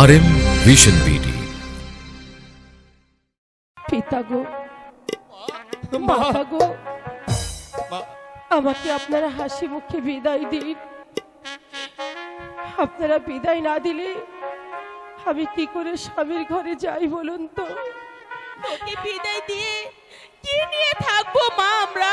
আর M vision BD পিতা গো মাতা গো আমাকে আপনারা হাসি মুখে বিদায় দিন। আপনারা বিদায় না দিলে আমি কি করে স্বামীর ঘরে যাই বলুন তো? তোকে বিদায় দিয়ে কি নিয়ে থাকব মা আমরা?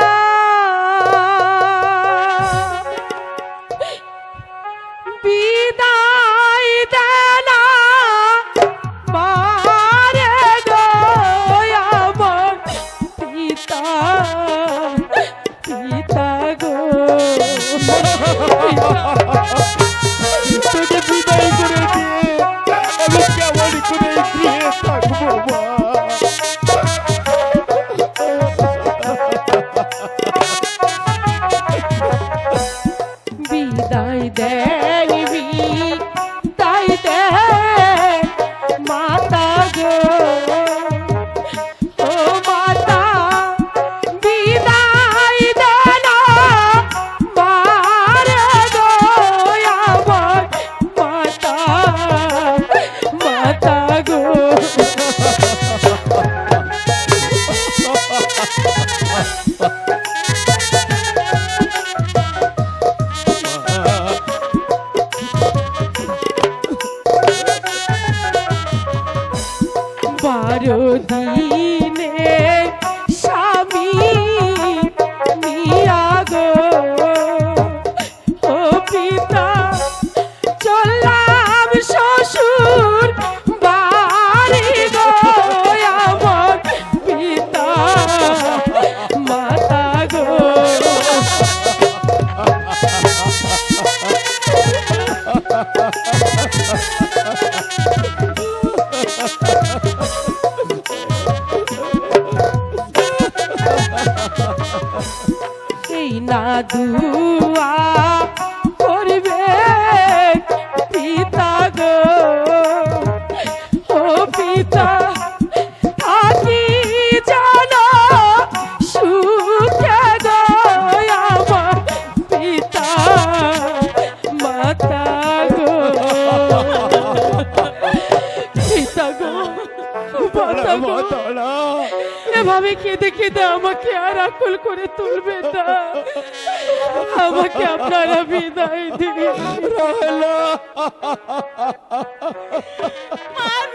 কেমন করে বারো দিনে এভাবে কেঁদে কেঁদে আমাকে আর আকুল করে তুলবে না। আমাকে আপনারা বিদায় দিন। রাহেলা।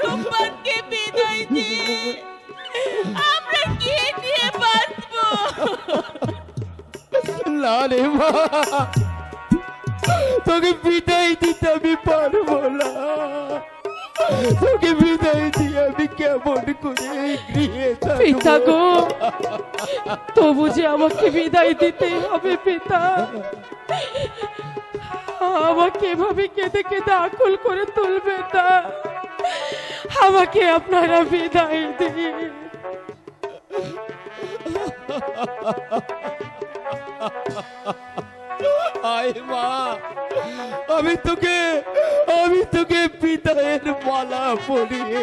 রূপবানকে বিদায় দিয়ে আমরা কি নিয়ে বাঁচবো? না রে মা। তোকে বিদায় দিতে আমি পারব না। তোকে বিদায় পিতা গো তবু যে আমাকে বিদায় দিতেই হবে পিতা। আমাকে এভাবে কেঁদে কেঁদে আকুল করে তুলবে তা। আমাকে আপনারা বিদায় দিন। আমি তোকে আমি তোকে পিতায়ের মালা পরিয়ে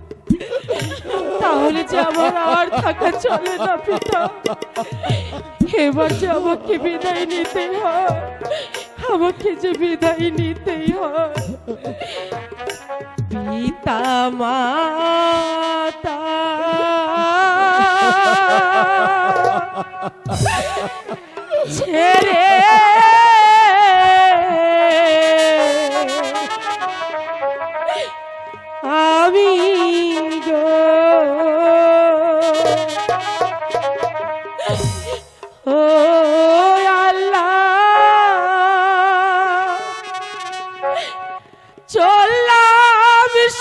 তাহলে যে আমার আর থাকা চলে না পিতা। এবার যে আমাকে বিদায় নিতে হয়, আমাকে যে বিদায় নিতেই হয়। পিতা, মাতা। ছেড়ে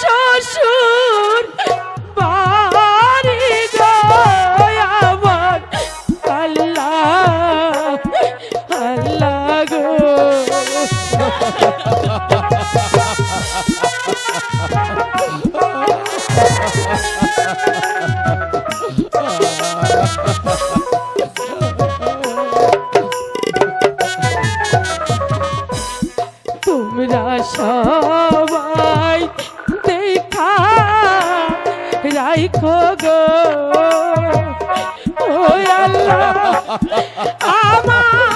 শ্বশুর রাইখো গো ও আল্লাহ আমার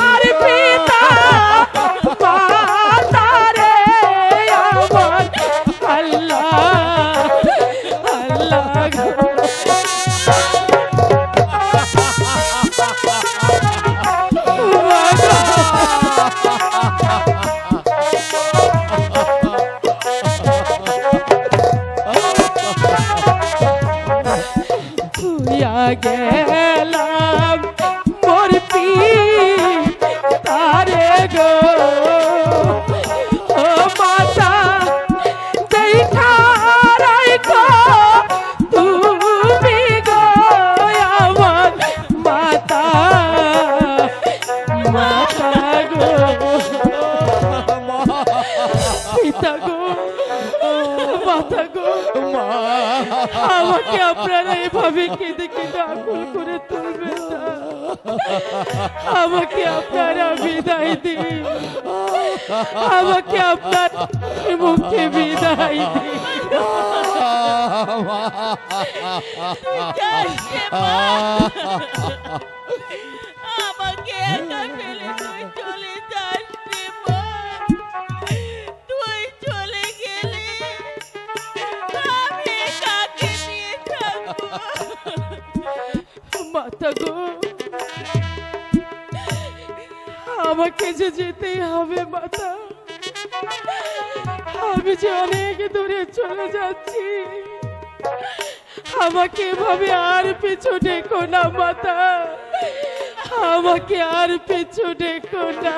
গেলাম। মোর পি তারে গো। ও মাতা মাতা গো। পিতা গো। মাতা গো আমাকে আপনারা এভাবে কেঁদে কেঁদে আকুল করে তুলবেন না। আমাকে আপনারা বিদায় দিন। আমাকে আপনার মুখে বিদায় দিন। মা। আমাকে যে যেতেই হবে মাতা। আমি যে অনেক দূরে চলে যাচ্ছি। আমাকে ভাবে আর পিছু ডেকো না মাতা। আমাকে আর পিছু ডেকো না